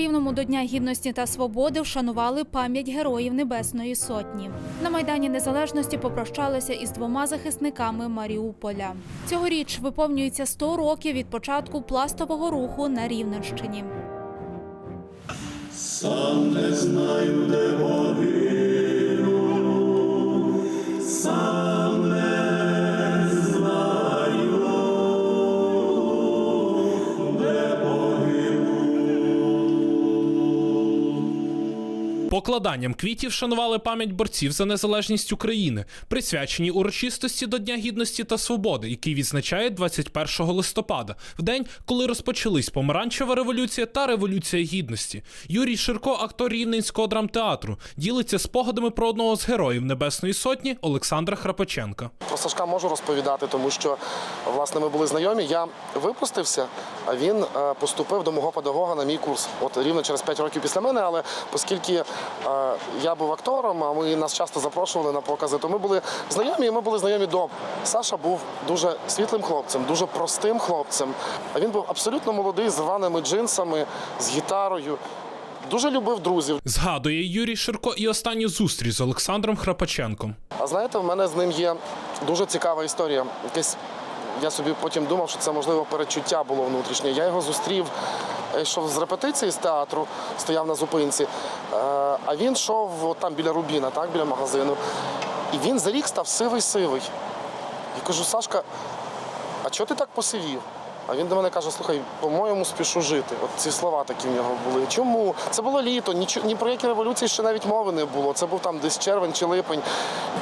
Рівному до Дня гідності та свободи вшанували пам'ять героїв Небесної Сотні. На Майдані Незалежності попрощалися із двома захисниками Маріуполя. Цьогоріч виповнюється 100 років від початку пластового руху на Рівненщині. Сам не знаю, де погину, Покладанням квітів шанували пам'ять борців за незалежність України, присвячені урочистості до Дня гідності та свободи, який відзначає 21 листопада, в день, коли розпочались помаранчева революція та революція гідності. Юрій Ширко, актор Рівненського драмтеатру, ділиться спогадами про одного з героїв Небесної Сотні Олександра Храпаченка. Про Сашка можу розповідати, тому що власне ми були знайомі. Я випустився, а він е, поступив до мого педагога на мій курс. От рівно через 5 років після мене. Але оскільки я був актором, а ми нас часто запрошували на покази, то ми були знайомі, і ми були знайомі довго. Саша був дуже світлим хлопцем, дуже простим хлопцем. А він був абсолютно молодий, з рваними джинсами, з гітарою. Дуже любив друзів. Згадує Юрій Ширко і останню зустріч з Олександром Храпаченком. А знаєте, в мене з ним є дуже цікава історія. Якесь я собі потім думав, що це можливо перечуття було внутрішнє. Я його зустрів, я йшов з репетиції з театру, стояв на зупинці, е, а він йшов там біля Рубіна, так, біля магазину. І він за рік став сивий-сивий. Я кажу, Сашка, а чого ти так посивів? А він до мене каже: слухай, по-моєму, спішу жити. От ці слова такі в нього були. Чому? Це було літо, нічого, ні про які революції ще навіть мови не було. Це був там десь червень чи липень.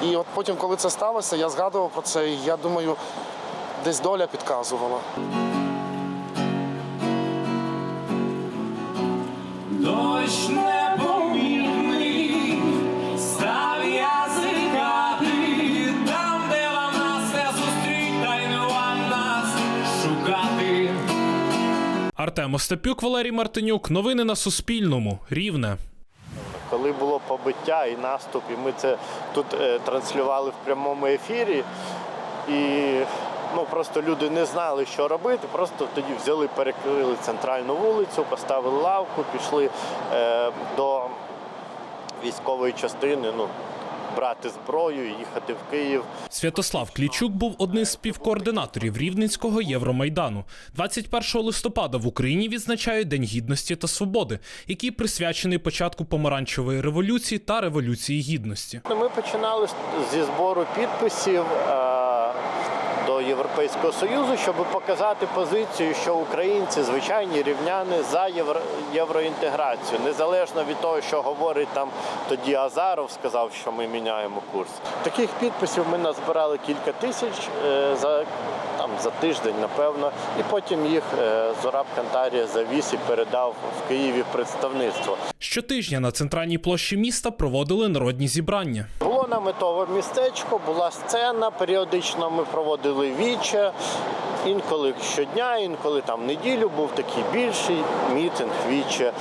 І от потім, коли це сталося, я згадував про це, і я думаю, десь доля підказувала. Дощ непомірний, став там, де вам нас не зустріть, та й не вам нас шукати. Артем Остапюк, Валерій Мартинюк. Новини на Суспільному. Рівне. коли було побиття і наступ, і ми це тут е, транслювали в прямому ефірі. І ну, просто люди не знали, що робити. Просто тоді взяли, перекрили центральну вулицю, поставили лавку, пішли е, до військової частини. Ну, Брати зброю, і їхати в Київ. Святослав Клічук був одним з співкоординаторів Рівненського Євромайдану. 21 листопада в Україні відзначають День гідності та свободи, який присвячений початку помаранчевої революції та революції гідності. Ми починали зі збору підписів е, до Європейського Союзу, щоб показати позицію, що українці звичайні рівняни за євро, євроінтеграцію, незалежно від того, що говорить там тоді Азаров, сказав, що ми міняємо курс. Таких підписів ми назбирали кілька тисяч е, за. Там за тиждень, напевно, і потім їх е, Зораб Кантарія завіз і передав в Києві представництво. Щотижня на центральній площі міста проводили народні зібрання. Було метове містечко, була сцена. Періодично ми проводили віче. Інколи щодня, інколи там неділю був такий більший мітинг, віче.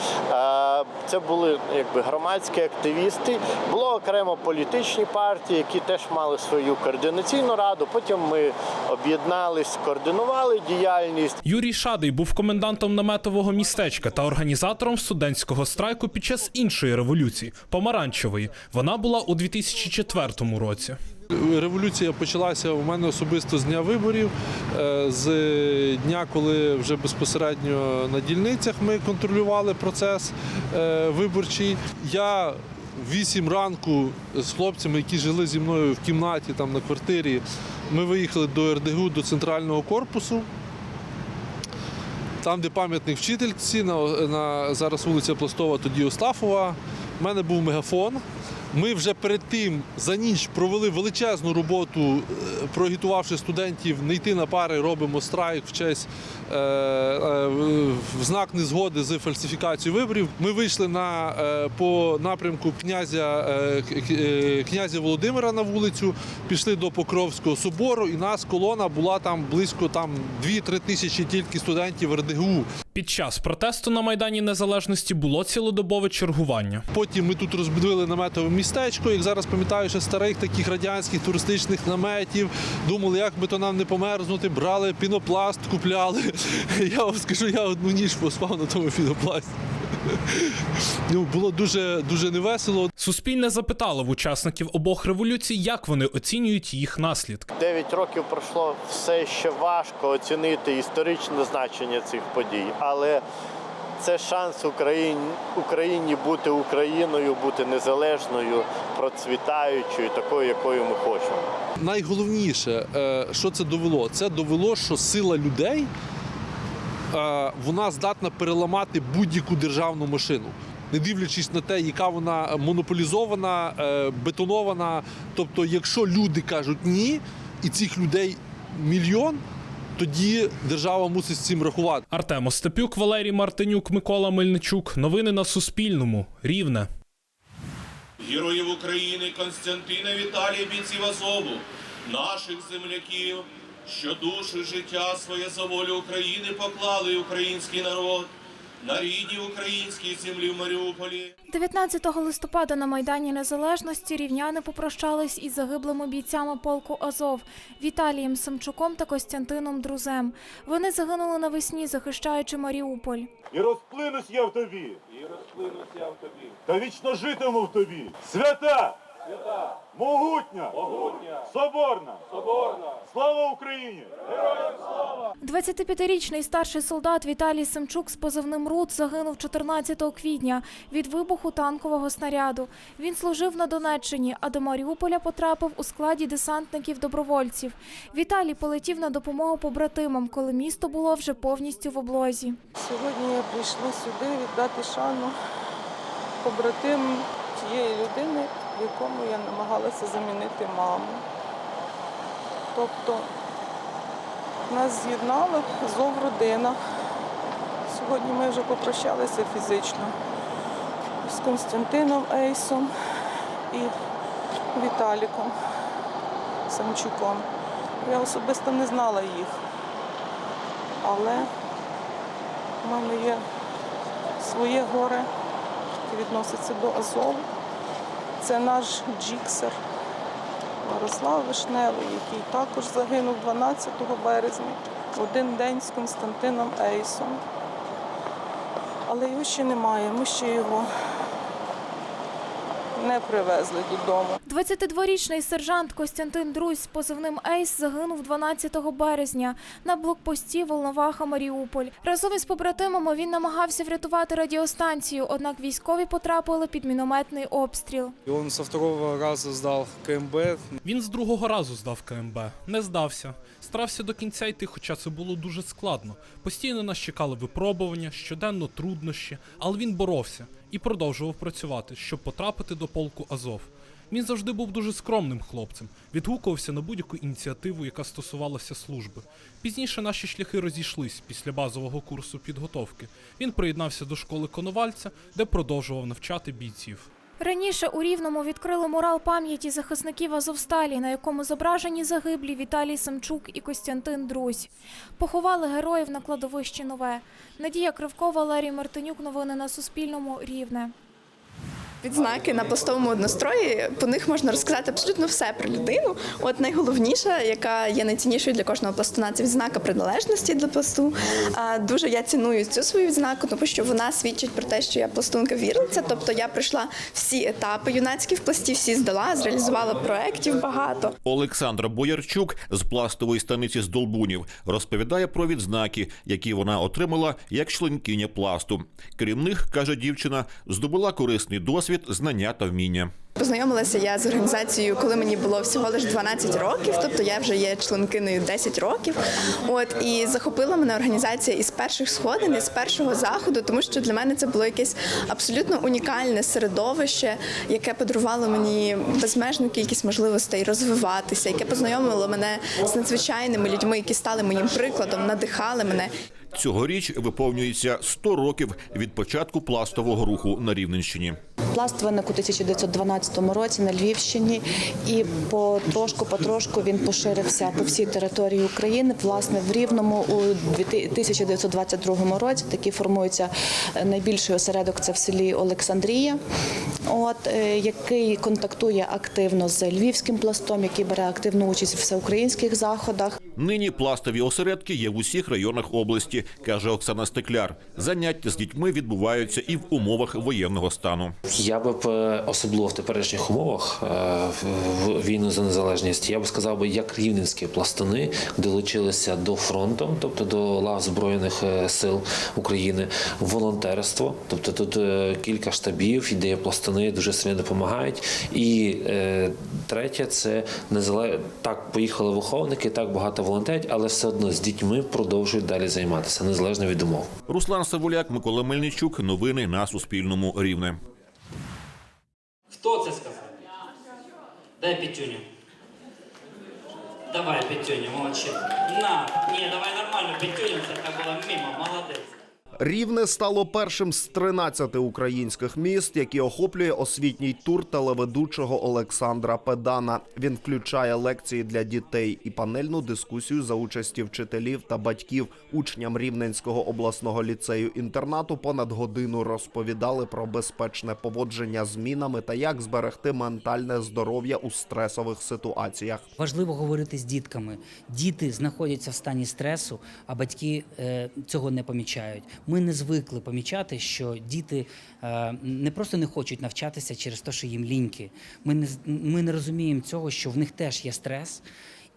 Це були якби громадські активісти. Було окремо політичні партії, які теж мали свою координаційну раду. Потім ми об'єднались, координували діяльність. Юрій Шадий був комендантом наметового містечка та організатором студентського страйку під час іншої революції помаранчевої. Вона була у 2004 році. Революція почалася у мене особисто з дня виборів, е, з дня, коли вже безпосередньо на дільницях ми контролювали процес е, виборчий. Я в 8 ранку з хлопцями, які жили зі мною в кімнаті, там на квартирі, ми виїхали до РДГУ, до центрального корпусу. Там, де пам'ятник вчительці, на, на зараз вулиця Пластова, тоді Остафова. У мене був мегафон. Ми вже перед тим за ніч провели величезну роботу, е, проагітувавши студентів не йти на пари, робимо страйк в честь е, е, в знак незгоди з фальсифікацією виборів. Ми вийшли на е, по напрямку князя, е, е, князя Володимира на вулицю, пішли до Покровського собору, і нас колона була там близько там 2-3 тисячі тільки студентів РДГУ. Під час протесту на Майдані Незалежності було цілодобове чергування. Потім ми тут розбудили наметове містечко, як зараз пам'ятаю, ще старих таких радянських туристичних наметів. Думали, як би то нам не померзнути, брали пінопласт, купляли. Я вам скажу, я одну ніч поспав на тому пінопласті. Ну, було дуже, дуже невесело. Суспільне запитало в учасників обох революцій, як вони оцінюють їх наслідки. Дев'ять років пройшло все ще важко оцінити історичне значення цих подій, але це шанс Україні, Україні бути Україною, бути незалежною, процвітаючою, такою, якою ми хочемо. Найголовніше, е, що це довело? Це довело, що сила людей вона здатна переламати будь-яку державну машину. Не дивлячись на те, яка вона монополізована, е, бетонована. Тобто, якщо люди кажуть ні, і цих людей мільйон, тоді держава мусить з цим рахувати. Артем Остапюк, Валерій Мартинюк, Микола Мельничук. Новини на Суспільному. Рівне. героїв України Константина Віталія бійців Азову, наших земляків, що душу життя своє за волю України поклали український народ на рідній українській землі в Маріуполі. 19 листопада на Майдані Незалежності рівняни попрощались із загиблими бійцями полку Азов Віталієм Самчуком та Костянтином Друзем. Вони загинули навесні, захищаючи Маріуполь. І розплинусь я в тобі. І розплинусь я в тобі. Та вічно житиму в тобі. Свята! Свята! Могутня! Могутня! Соборна! Соборна! Слава Україні! Героям слава! 25-річний старший солдат Віталій Семчук з позивним РУД загинув 14 квітня від вибуху танкового снаряду. Він служив на Донеччині, а до Маріуполя потрапив у складі десантників-добровольців. Віталій полетів на допомогу побратимам, коли місто було вже повністю в облозі. Сьогодні я прийшла сюди віддати шану побратиму тієї людини, якому я намагалася замінити маму. Тобто нас з'єднала зов родина. Сьогодні ми вже попрощалися фізично з Константином Ейсом і Віталіком Самчуком. Я особисто не знала їх, але у мене є своє горе, яке відноситься до Азову. Це наш джіксер Мирослав Вишневий, який також загинув 12 березня в один день з Константином Ейсом. Але його ще немає, ми ще його не привезли додому. 22-річний сержант Костянтин Друзь з позивним Ейс загинув 12 березня на блокпості Волноваха Маріуполь. Разом із побратимами він намагався врятувати радіостанцію, однак військові потрапили під мінометний обстріл. Он со второго раза сдал КМБ. Він з другого разу здав КМБ, не здався. Старався до кінця йти, хоча це було дуже складно. Постійно нас чекали випробування, щоденно труднощі, але він боровся і продовжував працювати, щоб потрапити до полку Азов. Він завжди був дуже скромним хлопцем, відгукувався на будь-яку ініціативу, яка стосувалася служби. Пізніше наші шляхи розійшлись після базового курсу підготовки. Він приєднався до школи Коновальця, де продовжував навчати бійців. Раніше у Рівному відкрили мурал пам'яті захисників Азовсталі, на якому зображені загиблі Віталій Самчук і Костянтин Друзь. Поховали героїв на кладовищі Нове. Надія Кривкова, Валерій Мартинюк. Новини на Суспільному. Рівне. Відзнаки на пластовому однострої по них можна розказати абсолютно все про людину. От найголовніша, яка є найціннішою для кожного пластуна, це відзнака приналежності до пласту. Дуже я ціную цю свою відзнаку, тому що вона свідчить про те, що я пластунка вірниця. Тобто я пройшла всі етапи юнацькі в пласті, всі здала, зреалізувала проєктів багато. Олександра Боярчук з пластової станиці з Долбунів розповідає про відзнаки, які вона отримала як членкиня пласту. Крім них, каже дівчина, здобула корисний досвід, знання та вміння. Познайомилася я з організацією, коли мені було всього лише 12 років, тобто я вже є членкиною 10 років. От і захопила мене організація із перших сходин, із першого заходу, тому що для мене це було якесь абсолютно унікальне середовище, яке подарувало мені безмежну кількість можливостей розвиватися, яке познайомило мене з надзвичайними людьми, які стали моїм прикладом, надихали мене. Цьогоріч виповнюється 100 років від початку пластового руху на Рівненщині. Пласт виник у 1912 році на Львівщині, і потрошку-потрошку він поширився по всій території України. Власне, в Рівному у 1922 році такий формується найбільший осередок це в селі Олександрія, от е, який контактує активно з львівським пластом, який бере активну участь в всеукраїнських заходах. Нині пластові осередки є в усіх районах області, каже Оксана Стекляр. Заняття з дітьми відбуваються і в умовах воєнного стану. Я би е, особливо в теперішніх умовах е, війну за незалежність, я б сказав би, як рівненські пластуни долучилися до фронту, тобто до лав збройних е, сил України, волонтерство, тобто тут кілька штабів, ідея пластуни дуже сильно допомагають. І третє, це незале... так поїхали виховники, так багато волонтерів, але все одно з дітьми продовжують далі займатися незалежно від умов. Руслан Савуляк, Микола Мельничук. Новини на Суспільному рівне. Хто це сказав? Дай пітюню. Давай п'ятюню, молодчик. На, ні, давай нормально, п'ятюню, це так було мимо, молодець. Рівне стало першим з 13 українських міст, які охоплює освітній тур телеведучого Олександра Педана. Він включає лекції для дітей і панельну дискусію за участі вчителів та батьків. Учням Рівненського обласного ліцею інтернату понад годину розповідали про безпечне поводження з мінами та як зберегти ментальне здоров'я у стресових ситуаціях. Важливо говорити з дітками. Діти знаходяться в стані стресу, а батьки е, цього не помічають. Ми не звикли помічати, що діти е, не просто не хочуть навчатися через те, що їм ліньки. Ми не, ми не розуміємо цього, що в них теж є стрес.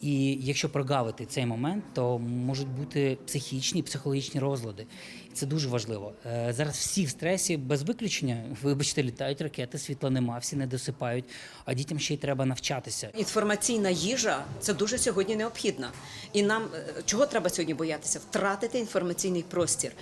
І якщо прогавити цей момент, то можуть бути психічні, психологічні розлади. І це дуже важливо. Е, Зараз всі в стресі без виключення. Вибачте, літають ракети, світла нема, всі не досипають. А дітям ще й треба навчатися. Інформаційна їжа це дуже сьогодні необхідно. І нам е, чого треба сьогодні боятися? Втратити інформаційний простір.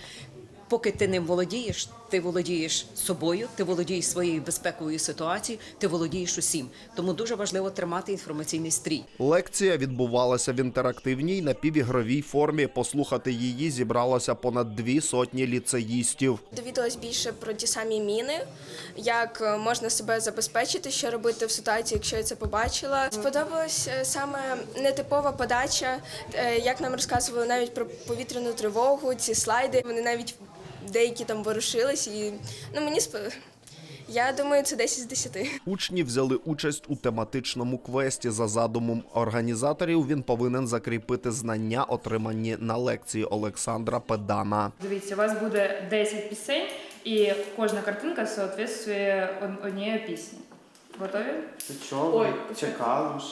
Поки ти ним володієш, ти володієш собою, ти володієш своєю безпековою ситуацією, ти володієш усім. Тому дуже важливо тримати інформаційний стрій. Лекція відбувалася в інтерактивній напівігровій формі. Послухати її зібралося понад дві сотні ліцеїстів. Довідалась більше про ті самі міни, як е, можна себе забезпечити, що робити в ситуації, якщо я це побачила. Сподобалась е, саме нетипова подача, е, як нам розказували навіть про повітряну тривогу, ці слайди. Вони навіть деякі там ворушились, і ну мені сп... я думаю, це 10 з 10. Учні взяли участь у тематичному квесті. За задумом організаторів він повинен закріпити знання, отримані на лекції Олександра Педана. Дивіться, у вас буде 10 пісень, і кожна картинка соответствує однієї пісні. Готові? Це чого? Чекали ж.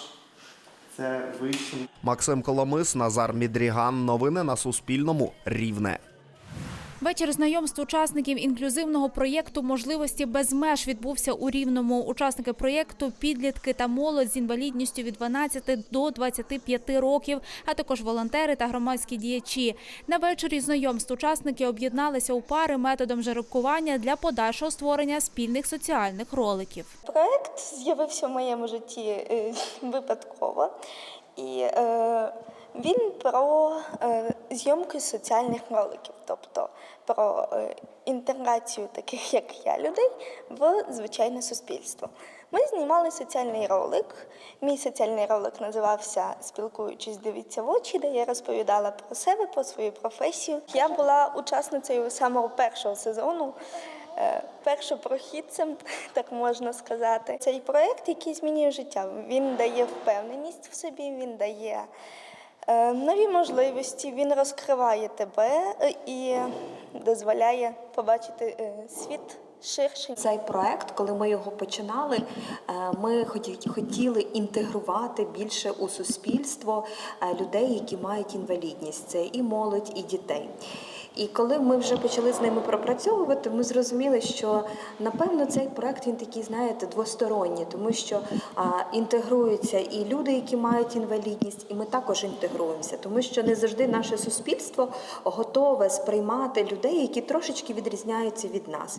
Це вище. Максим Коломис, Назар Мідріган. Новини на Суспільному. Рівне. Вечір знайомств учасників інклюзивного проєкту Можливості без меж відбувся у Рівному. Учасники проєкту підлітки та молодь з інвалідністю від 12 до 25 років, а також волонтери та громадські діячі. На вечорі знайомств учасники об'єдналися у пари методом жеребкування для подальшого створення спільних соціальних роликів. Проект з'явився в моєму житті е, випадково, і е, він про е, зйомки соціальних роликів, тобто про е, інтеграцію таких, як я, людей в звичайне суспільство. Ми знімали соціальний ролик. Мій соціальний ролик називався Спілкуючись, дивіться в очі, де я розповідала про себе, про свою професію. Я була учасницею самого першого сезону. е, Першопрохідцем, так можна сказати. Цей проект, який змінює життя, він дає впевненість в собі, він дає нові можливості, він розкриває тебе е, і дозволяє побачити е, світ ширше. Цей проект, коли ми його починали, е, ми хоті- хотіли інтегрувати більше у суспільство е, людей, які мають інвалідність. Це і молодь, і дітей. І коли ми вже почали з ними пропрацьовувати, ми зрозуміли, що напевно цей проект він такий, знаєте, двосторонній, тому що а, інтегруються і люди, які мають інвалідність, і ми також інтегруємося, тому що не завжди наше суспільство готове сприймати людей, які трошечки відрізняються від нас.